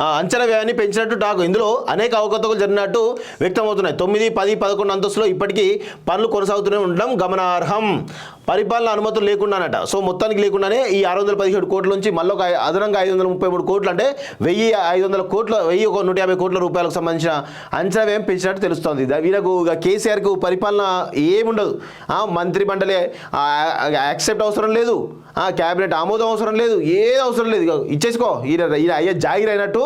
ఆ, అంచనా వ్యయాన్ని పెంచినట్టు టాక్. ఇందులో అనేక అవకతవకలు జరిగినట్టు వ్యక్తమవుతున్నాయి. తొమ్మిది పది పదకొండు అంతస్తులో ఇప్పటికీ పనులు కొనసాగుతూనే ఉండడం గమనార్హం. పరిపాలన అనుమతులు లేకుండానట. సో మొత్తానికి లేకుండానే ఈ ఆరు వందల పదిహేడు కోట్ల నుంచి మళ్ళీ ఒక అదనంగా ఐదు వందల ముప్పై మూడు కోట్లు అంటే వెయ్యి ఐదు వందల కోట్ల వెయ్యి ఒక నూట యాభై కోట్ల రూపాయలకు సంబంధించిన అంచనా వ్యయం పెంచినట్టు తెలుస్తోంది. వీళ్ళకు ఇక కేసీఆర్కు పరిపాలన ఏముండదు. మంత్రి మండలి యాక్సెప్ట్ అవసరం లేదు. ఆ, క్యాబినెట్ ఆమోదం అవసరం లేదు. ఏది అవసరం లేదు. ఇక ఇచ్చేసుకో. ఈయన ఈయన అయ్యే జాగిర్ అయినట్టు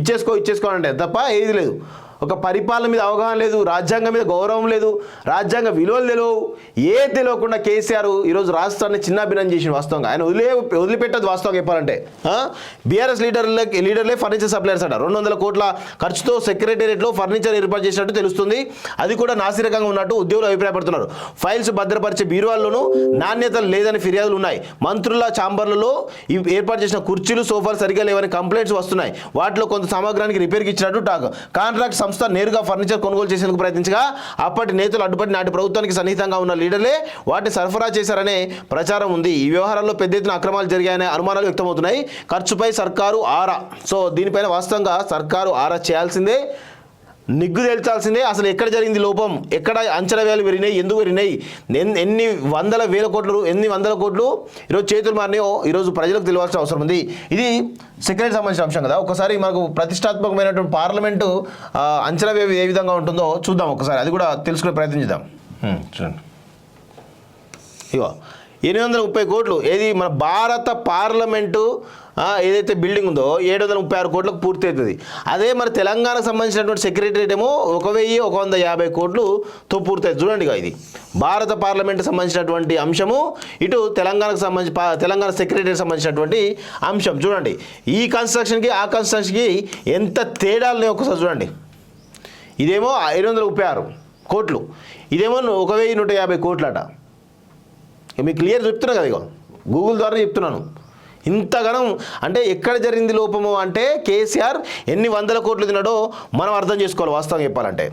ఇచ్చేసుకో ఇచ్చేసుకో అంటే. తప్ప ఏది లేదు. ఒక పరిపాలన మీద అవగాహన లేదు రాజ్యాంగం మీద గౌరవం లేదు రాజ్యాంగ విలువలు తెలియవు ఏ తెలియకుండా కేసీఆర్ ఈరోజు రాష్ట్రాన్ని చిన్నాభిన్నం చేసిన వాస్తవంగా. ఆయన వదిలే వదిలిపెట్టదు వాస్తవంగా చెప్పాలంటే. బీఆర్ఎస్ లీడర్లకి లీడర్లే ఫర్నిచర్ సప్లయర్స్ అంట. రెండు వందల కోట్ల ఖర్చుతో సెక్రటేరియట్లో ఫర్నిచర్ ఏర్పాటు చేసినట్టు తెలుస్తుంది. అది కూడా నాసిరకంగా ఉన్నట్టు ఉద్యోగులు అభిప్రాయపడుతున్నారు. ఫైల్స్ భద్రపరిచే బీరువాల్లోనూ నాణ్యత లేదని ఫిర్యాదులు ఉన్నాయి. మంత్రుల ఛాంబర్లలో ఏర్పాటు చేసిన కుర్చీలు సోఫాలు సరిగా లేవని కంప్లైంట్స్ వస్తున్నాయి. వాటిలో కొంత సామగ్రానికి రిపేర్కి ఇచ్చినట్టు టాక్ కాంట్రాక్ట్ సంస్థ నేరుగా ఫర్నిచర్ కొనుగోలు చేసేందుకు ప్రయత్నించగా అప్పటి నేతలు అడ్డుపడి నాటి ప్రభుత్వానికి సన్నిహితంగా ఉన్న లీడర్లే వాటిని సరఫరా చేశారనే ప్రచారం ఉంది. ఈ వ్యవహారాల్లో పెద్ద ఎత్తున అక్రమాలు జరిగాయనే అనుమానాలు వ్యక్తమవుతున్నాయి. ఖర్చుపై సర్కారు ఆరా. సో దీనిపైన వాస్తవంగా సర్కారు ఆరా చేయాల్సిందే. నిగ్గు తేల్చాల్సిందే. అసలు ఎక్కడ జరిగింది లోపం? ఎక్కడ అంచనా వేలు పెరిగినాయి? ఎందుకు పెరిగినాయి? ఎన్- ఎన్ని వందల వేల కోట్లు ఎన్ని వందల కోట్లు ఈరోజు చేతులు మారినాయో ఈరోజు ప్రజలకు తెలియాల్సిన అవసరం ఉంది. ఇది సెక్రటరీ సంబంధించిన అంశం కదా. ఒకసారి మనకు ప్రతిష్టాత్మకమైనటువంటి పార్లమెంటు అంచనా వ్యయం ఏ విధంగా ఉంటుందో చూద్దాం ఒకసారి. అది కూడా తెలుసుకునే ప్రయత్నం చేద్దాం. చూడండి. ఇగో ఎనిమిది వందల ముప్పై కోట్లు. ఏది మన భారత పార్లమెంటు ఏదైతే బిల్డింగ్ ఉందో ఏడు వందల ముప్పై ఆరు కోట్లకు పూర్తి అవుతుంది. అదే మన తెలంగాణకు సంబంధించినటువంటి సెక్రటరియట్ ఏమో ఒక వెయ్యి ఒక వంద యాభై కోట్లుతో పూర్తి చూడండి ఇది. భారత పార్లమెంట్కి సంబంధించినటువంటి అంశము ఇటు తెలంగాణకు సంబంధించి తెలంగాణ సెక్రటరీకి సంబంధించినటువంటి అంశం. చూడండి. ఈ కన్స్ట్రక్షన్కి ఆ కన్స్ట్రక్షన్కి ఎంత తేడాలని ఒకసారి చూడండి. ఇదేమో ఐదు వందల ముప్పై ఆరు కోట్లు. ఇదేమో ఒక వెయ్యి నూట యాభై కోట్లట. అట మీకు క్లియర్ చెప్తున్నా కదా ఇక గూగుల్ ద్వారా చెప్తున్నాను. ఇంతగానం అంటే ఎక్కడ జరిగింది లోపము అంటే కేసీఆర్ ఎన్ని వందల కోట్లు తిన్నాడో మనం అర్థం చేసుకోవాలి వాస్తవం చెప్పాలంటే.